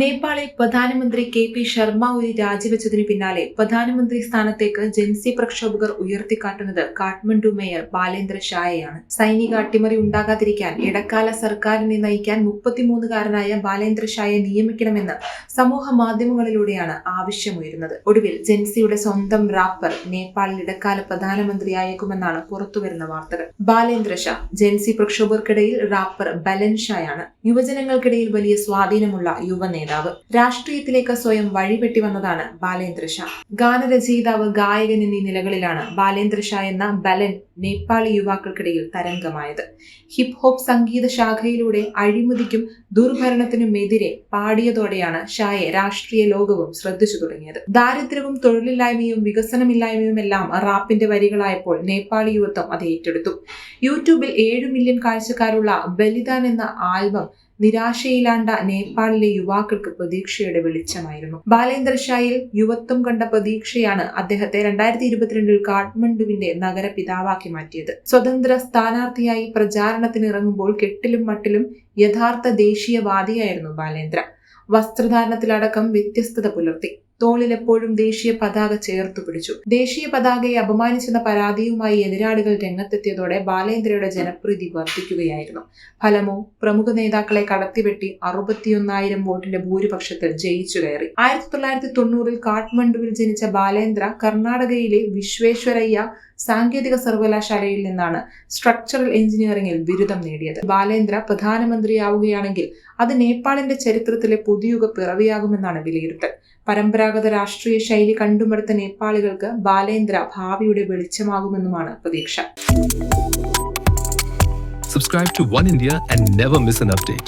നേപ്പാളിൽ പ്രധാനമന്ത്രി K P Sharma Oli രാജിവെച്ചതിനു പിന്നാലെ പ്രധാനമന്ത്രി സ്ഥാനത്തേക്ക് ജൻസി പ്രക്ഷോഭകർ ഉയർത്തിക്കാട്ടുന്നത് കാഠ്മണ്ഡു മേയർ ബാലേന്ദ്ര ഷായയാണ്. സൈനിക അട്ടിമറി ഉണ്ടാകാതിരിക്കാൻ ഇടക്കാല സർക്കാരിനെ നയിക്കാൻ മുപ്പത്തിമൂന്നുകാരനായ ബാലേന്ദ്ര ഷായെ നിയമിക്കണമെന്ന് സമൂഹ മാധ്യമങ്ങളിലൂടെയാണ് ആവശ്യമുയരുന്നത്. ഒടുവിൽ ജൻസിയുടെ സ്വന്തം റാപ്പർ നേപ്പാളിൽ ഇടക്കാല പ്രധാനമന്ത്രിയായേക്കുമെന്നാണ് പുറത്തുവരുന്ന വാർത്തകൾ. ബാലേന്ദ്ര ഷാ ജൻസി പ്രക്ഷോഭകർക്കിടയിൽ റാപ്പർ ബലൻ ഷായാണ്. യുവജനങ്ങൾക്കിടയിൽ വലിയ സ്വാധീനമുള്ള യുവ നേതാവ്. രാഷ്ട്രീയത്തിലേക്ക് സ്വയം വഴിവെട്ടി വന്നതാണ് ബാലേന്ദ്ര ഷാ. ഗാനരചയിതാവ് ഗായകൻ എന്നീ നിലകളിലാണ് ബാലേന്ദ്ര ഷാ എന്ന ബലൻ നേപ്പാളി യുവാക്കൾക്കിടയിൽ തരംഗമായത്. ഹിപ് ഹോപ്പ് സംഗീത ശാഖയിലൂടെ അഴിമതിക്കും ദുർഭരണത്തിനുമെതിരെ പാടിയതോടെയാണ് ഷായെ രാഷ്ട്രീയ ലോകവും ശ്രദ്ധിച്ചു തുടങ്ങിയത്. ദാരിദ്ര്യവും തൊഴിലില്ലായ്മയും വികസനമില്ലായ്മയും എല്ലാം റാപ്പിന്റെ വരികളായപ്പോൾ നേപ്പാളി യുവത്വം അത് ഏറ്റെടുത്തു. യൂട്യൂബിൽ ഏഴ് മില്യൺ കാഴ്ചക്കാരുള്ള ബലിദാൻ എന്ന ആൽബം നിരാശയിലാണ്ട നേപ്പാളിലെ യുവാക്കൾക്ക് പ്രതീക്ഷയുടെ വെളിച്ചമായിരുന്നു. ബാലേന്ദ്ര ഷായിൽ യുവത്വം കണ്ട പ്രതീക്ഷയാണ് അദ്ദേഹത്തെ രണ്ടായിരത്തി ഇരുപത്തിരണ്ടിൽ കാഠ്മണ്ഡുവിന്റെ നഗര പിതാവാക്കി മാറ്റിയത്. സ്വതന്ത്ര സ്ഥാനാർത്ഥിയായി പ്രചാരണത്തിനിറങ്ങുമ്പോൾ കെട്ടിലും മട്ടിലും യഥാർത്ഥ ദേശീയവാദിയായിരുന്നു ബാലേന്ദ്ര. വസ്ത്രധാരണത്തിലടക്കം വ്യത്യസ്തത പുലർത്തി. തോളിൽ എപ്പോഴും ദേശീയ പതാക ചേർത്തു പിടിച്ചു. ദേശീയ പതാകയെ അപമാനിച്ചെന്ന പരാതിയുമായി എതിരാളികൾ രംഗത്തെത്തിയതോടെ ബാലേന്ദ്രയുടെ ജനപ്രീതി വർദ്ധിക്കുകയായിരുന്നു. ഫലമോ പ്രമുഖ നേതാക്കളെ കടത്തിവെട്ടി അറുപത്തിയൊന്നായിരം വോട്ടിന്റെ ഭൂരിപക്ഷത്തിൽ ജയിച്ചു കയറി. ആയിരത്തി തൊള്ളായിരത്തി തൊണ്ണൂറിൽ കാഠ്മണ്ഡുവിൽ ജനിച്ച ബാലേന്ദ്ര കർണാടകയിലെ വിശ്വേശ്വരയ്യ സാങ്കേതിക സർവകലാശാലയിൽ നിന്നാണ് സ്ട്രക്ചറൽ എഞ്ചിനീയറിംഗിൽ ബിരുദം നേടിയത്. ബാലേന്ദ്ര പ്രധാനമന്ത്രിയാവുകയാണെങ്കിൽ അത് നേപ്പാളിന്റെ ചരിത്രത്തിലെ പുതിയുഗ പിറവിയാകുമെന്നാണ് വിലയിരുത്തൽ. പരമ്പരാഗത രാഷ്ട്രീയ ശൈലി കണ്ടുമടുത്ത നേപ്പാളികൾക്ക് ബാലേന്ദ്ര ഭാവിയുടെ വെളിച്ചമാകുമെന്നുമാണ് പ്രതീക്ഷ subscribe to One India and never miss an update.